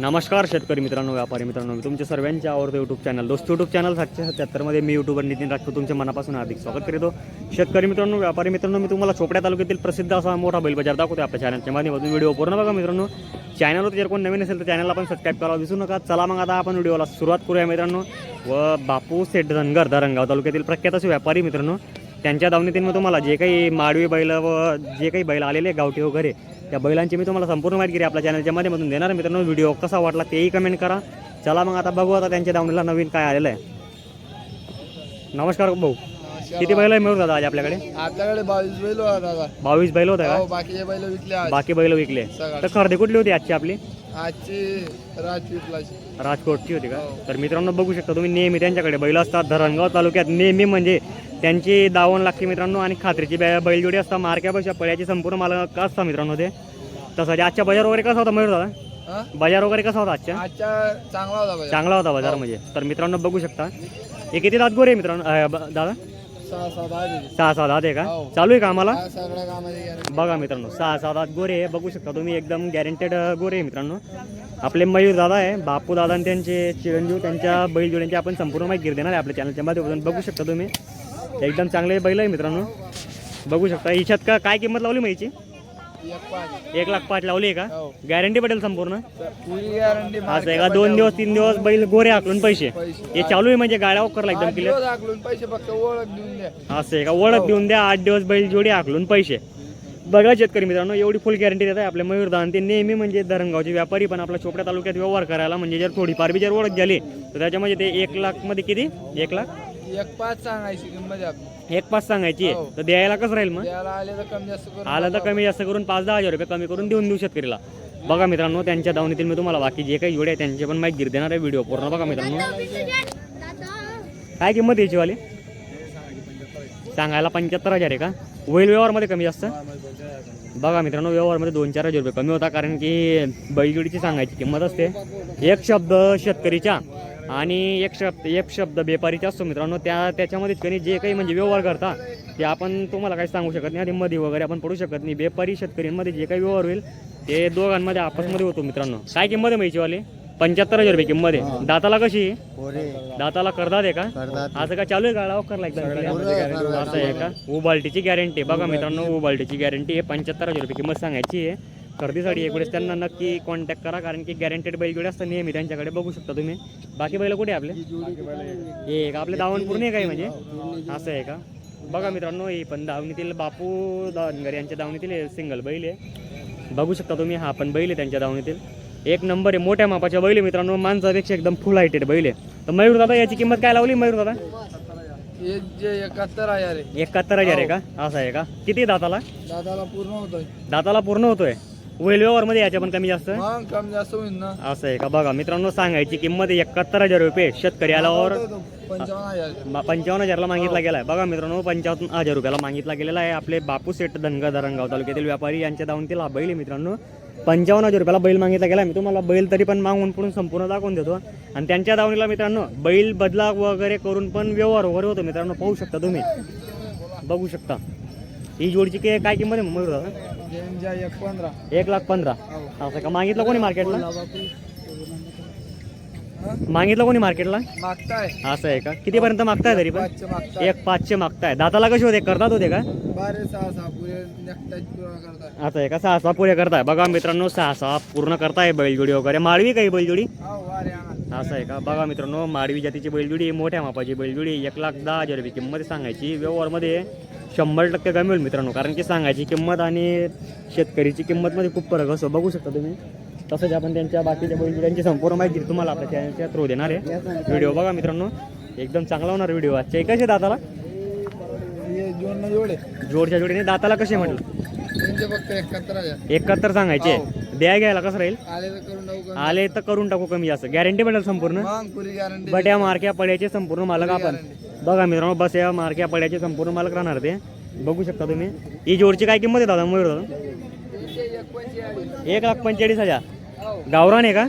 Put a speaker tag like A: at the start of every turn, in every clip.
A: नमस्कार शेतकरी मित्रांनो व्यापारी मित्रांनो मी तुमच्या सर्वांच्या आवडतं यूट्यूब चॅनल दोस्त यूट्यूब चॅनल सातशे सत्याहत्तरमध्ये मी यूट्यूबर नितीन राठोड तुमच्या मनापासून हार्दिक स्वागत करतो. शेतकरी मित्रांनो व्यापारी मित्रांनो मी तुम्हाला चोपड्या तालुक्यातील प्रसिद्ध असा मोठा बैल बाजार दाखवतो आपल्या चॅनलच्या माध्यमातून. व्हिडिओ पूर्ण बघा मित्रांनो. चॅनलवर जर कोण नवीन असेल तर चॅनलला पण सबस्क्राईब करावा विसरू नका. चला मग आता आपण व्हिडिओला सुरुवात करूया मित्रांनो. व बापू सेठ धनगर धरणगाव तालुक्यातील प्रख्यात असे व्यापारी मित्रांनो त्यांच्या दावणीतील तुम्हाला जे काही माडवी बैल व जे काही बैल आलेले गावठी वगैरे त्या बैलांची मी तुम्हाला संपूर्ण माहिती आपल्या चॅनलच्या माध्यमातून देणार आहे. मित्रांनो व्हिडिओ कसा वाटला तेही कमेंट करा. चला मग आता बघू आता त्यांच्या दावणीला नवीन काय आलेलं आहे. नमस्कार भाऊ. किती बैल आहे मिळून दादा आज आपल्याकडे?
B: आपल्याकडे बावीस बैल होता दादा.
A: बावीस बैल होते
B: हो
A: का
B: बाकीचे बैल विकले आज.
A: बाकी बैल विकले. तर खरेदी कुठली होती आजची आपली?
B: आजची
A: राजकोटची होती का?
B: हो.
A: तर मित्रांनो बघू शकता तुम्ही नेहमी त्यांच्याकडे बैल असतात. धरणगाव तालुक्यात नेहमी म्हणजे त्यांची दावण लागते मित्रांनो आणि खात्रीची बै- बैलजोडी असतात मार्क्यापेक्षा पळ्याची संपूर्ण मालक असतात मित्रांनो ते. तसं आजच्या बाजार वगैरे कसा होता मयूर दादा?
B: हा?
A: बाजार वगैरे कसा होता आजच्या?
B: आजच्या चांगला होता बैल
A: चांगला होता बाजार म्हणजे. तर मित्रांनो बघू शकता. हे किती दात गोरे आहे मित्रांनो? अं, ब- दादा?
B: सहा सहा दहा
A: सहा दात आहे का?
B: हो.
A: चालू आहे का आम्हाला?
B: हा सगळ्या कामाची guarantee.
A: बघा मित्रांनो सहा सहा दात गोरे आहे. बघू शकता तुम्ही एकदम गॅरंटेड गोरे आहे मित्रांनो. आपले मयूर दादा आहे बापू दादा आणि त्यांचे चिरंजीव त्यांच्या बैलजोड्यांची आपण संपूर्ण माहिती गिर देणार आहे आपल्या चॅनलच्या माध्यमातून. बघू शकता तुम्ही. एकदम चांगले बैल आहे मित्रांनो. बघू शकता हिच्यात का काय किंमत लावली माहिती
B: एक पाच
A: एक लाख पाच लावली आहे का?
B: हो.
A: गॅरंटी पडेल संपूर्ण?
B: पुरी गॅरंटी
A: असं आहे का दोन दिवस तीन दिवस बैल गोरे हाकलून पैसे.
B: पैसे.
A: हे चालू आहे म्हणजे गाड्या करला एकदम क्लिअर असं आहे का? ओळख देऊन द्या आठ दिवस बैल जोडी हाकलून पैसे. बघा शेतकरी मित्रांनो एवढी फुल गॅरंटी देत आहे आपल्या मयूरदान ते नेहमी म्हणजे धरणगावचे व्यापारी पण आपल्या चोपड्या तालुक्यात व्यवहार करायला म्हणजे जर थोडीफार बी जर ओळख झाली तर त्याच्यामध्ये ते एक लाखमध्ये किती? एक लाख?
B: एक पाच सांगायची किंमत आपली.
A: एक पाच सांगायची आहे.
B: हो.
A: तर द्यायला कसं राहील मग?
B: द्यायला आले तर कमी जास्त करून
A: आलं तर कमी जास्त करून पाच दहा हजार रुपये कमी करून देऊन देऊ शेतकरीला. बघा मित्रांनो त्यांच्या दावणीतील मी तुम्हाला बाकी जे काही जोडे आहे त्यांचे पण माहिती देणार आहे. व्हिडिओ पूर्ण बघा मित्रांनो. काय किंमत याची वाली? सांगायला पंच्याहत्तर हजार आहे का? होईल व्यवहारमध्ये कमी जास्त? बघा मित्रांनो व्यवहारमध्ये दोन चार हजार रुपये कमी होता कारण की बैलजोडीची सांगायची किंमत असते. एक शब्द शेतकरीच्या आणि एक शब्द एक शब्द व्यापारीचा असतो मित्रांनो. त्या त्याच्यामध्ये कधी जे काही म्हणजे व्यवहार करता ते आपण तुम्हाला काही सांगू शकत नाही. आणि मध्ये वगैरे आपण पडू शकत नाही. व्यापारी शेतकऱ्यांमध्ये जे काही व्यवहार होईल ते दोघांमध्ये आपसमध्ये होतो मित्रांनो. काय किंमत आहे म्हैशीवाले पंच्याहत्तर हजार रुपये किंमत आहे. दाताला कशी? दाताला करतात आहे का? असं का चालू आहे का लवकर एकदम असं आहे का? उबाल्टीची गॅरंटी बघा मित्रांनो उबाल्टीची गॅरंटी आहे. पंच्याहत्तर हजार रुपये किंमत सांगायची आहे. खरेदीसाठी एक वेळेस त्यांना नक्की कॉन्टॅक्ट करा कारण की गॅरंटेड बैल जोडे असतात नेहमी. त्यांच्याकडे बघू शकता तुम्ही. बाकी बैल कुठे आहे आपले? हे का आपले दावण पूर्ण आहे काय म्हणजे? असं आहे का? बघा मित्रांनो हे पण दावणीतील बापू दावणगर यांच्या दावणीतील सिंगल बैल आहे. बघू शकता तुम्ही हा पण बैल आहे त्यांच्या दावणीतील. एक नंबर आहे मोठ्या मापाच्या बैल आहे मित्रांनो. माणसापेक्षा एकदम फुल हायटेड बैल आहे. तर मयूर दादा याची किंमत काय लावली मयूर दादा?
B: हे एकाहत्तर हजार आहे.
A: एकाहत्तर हजार आहे का? असं आहे का? किती दाताला?
B: दादाला पूर्ण होतोय.
A: दाताला पूर्ण होतोय. होईल व्यवहारमध्ये याच्या पण कमी जास्त?
B: मग कमी जास्त होईल ना.
A: असं आहे का? बघा मित्रांनो सांगायची किंमत एकाहत्तर हजार रुपये. शेतकरी आल्यावर
B: पंचावन्न हजार.
A: बा- पंचावन्न हजारला मागितला गेला आहे बघा मित्रांनो पंचावन्न हजार रुपयाला मागितला गेलेला आहे आपले बापू सेठ धनगर धरणगाव तालुक्यातील व्यापारी. यांच्या दावणीतील हा बैल आहे मित्रांनो. पंचावन्न हजार रुपयाला बैल मागितला गेला मी तुम्हाला बैल तरी पण मागून पुढून संपूर्ण दाखवून देतो. आणि त्यांच्या दावणीला मित्रांनो बैल बदला वगैरे करून पण व्यवहार वगैरे होतो मित्रांनो. पाहू शकता तुम्ही. बघू शकता. ही जोडची काय काय किंमत आहे दादा
B: ज्यांच्या एक पंधरा.
A: एक लाख पंधरा. असं का मागितलं कोणी मार्केटला? मागितलं कोणी मार्केटला?
B: मागताय.
A: असं आहे का? कितीपर्यंत मागताय तरी पण?
B: पाचशे मागताय.
A: एक पाचशे मागताय. दाताला कसे होते? करतात होते का?
B: बारे सहा सहा पुरे नेकटाच पूर्ण करताय.
A: असं आहे का? सहा सहा पुरे करताय. बघा मित्रांनो सहा सहा पूर्ण करताय बैलजोडी वगैरे. माळवी काही बैलजोडी
B: हो वारे आणा.
A: असं आहे का? बघा मित्रांनो माळवी जातीची बैलजोडी मोठ्या मापाची बैलजोडी एक लाख दहा हजार रुपये किंमत सांगायची. व्यवहारमध्ये शंभर टक्के कमी होईल मित्रांनो. कारण की सांगायची किंमत आणि शेतकरीची किंमतमध्ये खूप फरक असतो. बघू शकता तुम्ही. तसंच आपण त्यांच्या बाकीच्या बैलजोड्यांची संपूर्ण माहिती तुम्हाला आपल्या चॅनलच्या थ्रू देणार आहे. व्हिडिओ बघा मित्रांनो. एकदम चांगला होणार व्हिडिओ आजच्या कसे दाताला?
B: हे
A: जोडच्या जोडीने. दाताला कसे म्हटलं?
B: एकाहत्तर
A: सांगायचे. द्या घ्यायला कसं राहील?
B: आले तर करून टाकू
A: कमी जास्त. गॅरंटी भेटेल संपूर्ण?
B: मग पुरी गॅरंटी
A: बट या मार्क्या पड्याचे संपूर्ण मालक आपण. बघा मित्रांनो बस या मार्क्या पड्याचे संपूर्ण मालक राहणार ते. बघू शकता तुम्ही. ही जोडची काय किंमत आहे दादा मयूर दादा? एक लाख पंचेचाळीस हजार. गावरान आहे का?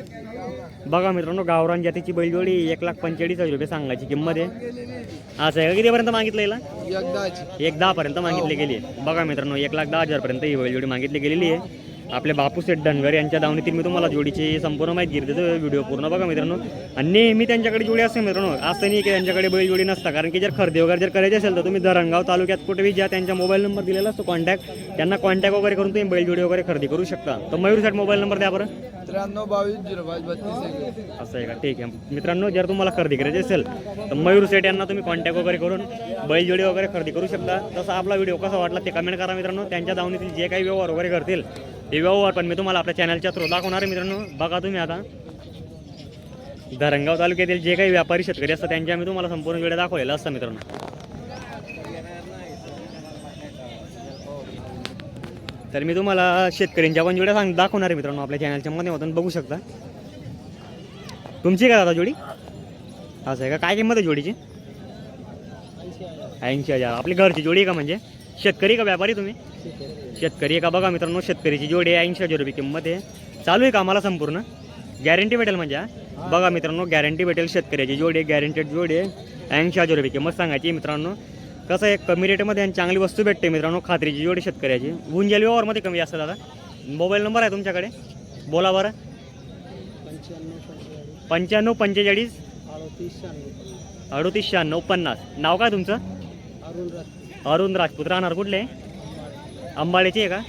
A: बघा मित्रांनो गावरान जातीची बैलजोडी एक लाख पंचेचाळीस हजार रुपये सांगायची किंमत आहे. असं आहे का? कितीपर्यंत मागितलं याला? एक दहा पर्यंत मागितली गेली आहे. बघा मित्रांनो एक लाख दहा हजार पर्यंत ही बैलजोडी मागितली गेलेली आहे. आपले बापू सेठ यांच्या दावणीतील मी तुम्हाला जोडीची संपूर्ण माहिती घेत देतो व्हिडिओ पूर्ण बघा मित्रांनो. आणि नेहमी त्यांच्याकडे जोडी असते मित्रांनो. असं नाही की त्यांच्याकडे बैल जोडी नसता. कारण की जर खरेदी वगैरे जर करायची असेल तर तुम्ही धरणगाव तालुक्यात कुठेही ज्या त्यांचा मोबाईल नंबर दिलेला असतो कॉन्टॅक्ट त्यांना कॉन्टॅक्ट वगैरे करून तुम्ही बैल जोडी वगैरे खरेदी करू शकता. तर मयूर सेठ मोबाईल नंबर द्या बरं.
B: त्र्याण्णव बावीस झिरो पाच बत्तीस
A: असं आहे का? ठीक आहे. मित्रांनो जर तुम्हाला खरेदी करायची असेल तर मयूर सेठ यांना तुम्ही कॉन्टॅक्ट वगैरे करून बैलजोडी वगैरे खरेदी करू शकता. तसा आपला व्हिडिओ कसा वाटला ते कमेंट करा मित्रांनो. त्यांच्या दावणीतील जे काही व्यवहार वगैरे करतील ते व्यवहार पण मी तुम्हाला आपल्या चॅनलच्या थ्रू दाखवणार आहे मित्रांनो. बघा तुम्ही आता. धरणगाव तालुक्यातील जे काही व्यापारी शेतकरी असतात त्यांच्या मी तुम्हाला संपूर्ण व्हिडिओ दाखवलेला असतं मित्रांनो. तर मी तुम्हाला शेतकऱ्यांच्या पण जोड्या सांग दाखवणार आहे मित्रांनो आपल्या चॅनलच्या माध्यमातून. बघू शकता. तुमची काय दादा जोडी? असं आहे का? काय किंमत आहे जोडीची? ऐंशी हजार. आपली घरची जोडी आहे का म्हणजे? शेतकरी का व्यापारी तुम्ही? शेतकरी आहे का? बघा मित्रांनो शेतकरीची जोडी आहे. ऐंशी हजार रुपये किंमत आहे. चालू आहे का आम्हाला संपूर्ण? गॅरंटी भेटेल म्हणजे बघा मित्रांनो गॅरंटी भेटेल. शेतकऱ्याची जोडी आहे. गॅरंटेड जोडी आहे. ऐंशी हजार रुपये किंमत सांगायची मित्रांनो. कसं आहे कमी रेटमध्ये आणि चांगली वस्तू भेटते मित्रांनो खात्रीची जोडी शेतकऱ्याची. गुंजेल व्यवहारमध्ये कमी असतं दादा. मोबाईल नंबर आहे तुमच्याकडे? बोला बरं. पंच्याण्णव पंचेचाळीस. अडोतीस शहाण्णव पन्नास. नाव काय तुमचं? अरुण राजपूत. राहणार कुठले? अंबाडेचे आहे का?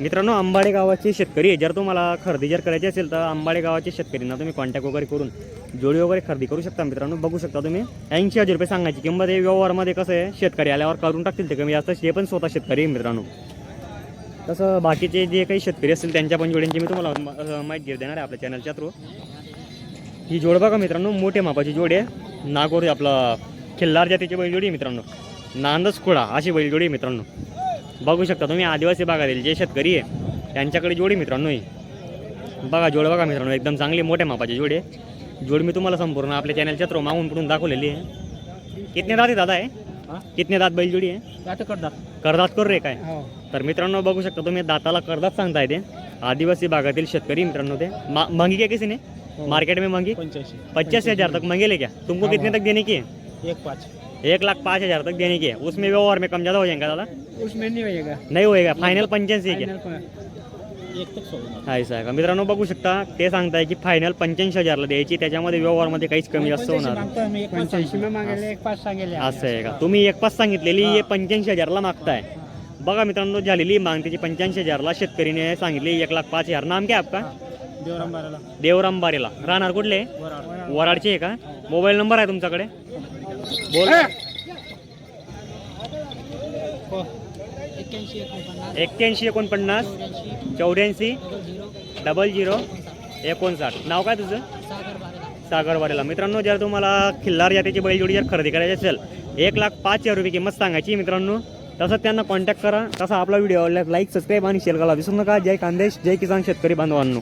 A: मित्रांनो अंबाडे गावाचे शेतकरी आहे. जर तुम्हाला खरेदी जर करायची असेल तर अंबाडे गावाचे शेतकरींना तुम्ही कॉन्टॅक्ट वगैरे करून जोडी वगैरे खरेदी करू शकता मित्रांनो. बघू शकता तुम्ही. ऐंशी हजार रुपये सांगायची किंमत हे व्यवहारमध्ये कसं आहे शेतकरी आल्यावर करून टाकतील ते कमी जास्त. ते पण स्वतः शेतकरी मित्रांनो. तसं बाकीचे जे काही शेतकरी असतील त्यांच्या पण जोड्यांची मी तुम्हाला माहिती देणार आहे आपल्या चॅनलच्या थ्रू ही जोड बघा मित्रांनो मोठ्या मापाची जोड आहे. नागोर आपला खिल्लार जातीची बैलजोडी आहे मित्रांनो. नांदच कुळा अशी बैलजोडी आहे मित्रांनो. बघू शकता तुम्ही आदिवासी भागातील जे शेतकरी आहे त्यांच्याकडे जोडी मित्रांनो ही बघा जोड बघा मित्रांनो एकदम चांगली मोठ्या मापाची जोडी आहे. जोड मी तुम्हाला संपूर्ण आपल्या चॅनलच्या थ्रू मागून पुढून दाखवलेली आहे. कितने दात आहे दादा आहे कितने दात बैलजोडी आहे? करदात. कर रे काय? तर मित्रांनो बघू शकता तुम्ही दाताला करदात सांगता येते आदिवासी भागातील शेतकरी मित्रांनो ते. मांगी क्या किसी ने? मार्केट में मांगी?
C: पंच्याऐंशी.
A: पचास हजार तक मांगे क्या? तुमको कितने तक देने की है?
C: एक पाच.
A: एक लाख पाँच हजार तक देने की है उसमें व्यवहार में कम ज़्यादा हो जाएगा दादा?
C: उसमें नहीं होएगा।
A: नहीं होएगा. फायनल पंच्याऐंशी आहे.
C: फाइनल पर एक तक सोडून
A: हा असं आहे का मित्रांनो बघू शकता ते सांगताय की फायनल पंच्याऐंशी हजारला द्यायची. त्याच्यामध्ये व्यवहारमध्ये काहीच कमी जास्त होणार असं आहे का? तुम्ही एक पाच सांगितलेली हे पंच्याऐंशी हजारला मागताय. बघा मित्रांनो झालेली मागणी त्याची पंच्याऐंशी हजारला शेतकरीने सांगितली. एक लाख पाच हजार. नाम काय आपका?
C: देवराम बाराला.
A: देवराम बारेला. राहणार कुठले?
C: वराड.
A: वराडचे आहे का? मोबाईल नंबर आहे तुमच्याकडे? बोल.
C: एक्क्याऐंशी एकोणपन्नास
A: चौऱ्याऐंशी डबल झिरो एकोणसाठ. नाव काय तुझं? सागरवाडीला मित्रांनो जर तुम्हाला खिल्लार यात्रेची बैलजोडी जर खरेदी करायची असेल एक लाख पाच हजार रुपये किंमत सांगायची मित्रांनो. तसंच त्यांना कॉन्टॅक्ट करा. तसा आपला व्हिडिओ लाईक सबस्क्राईब आणि शेअर करा विसरू नका. जय खानदेश जय किसान शेतकरी बांधवांनो.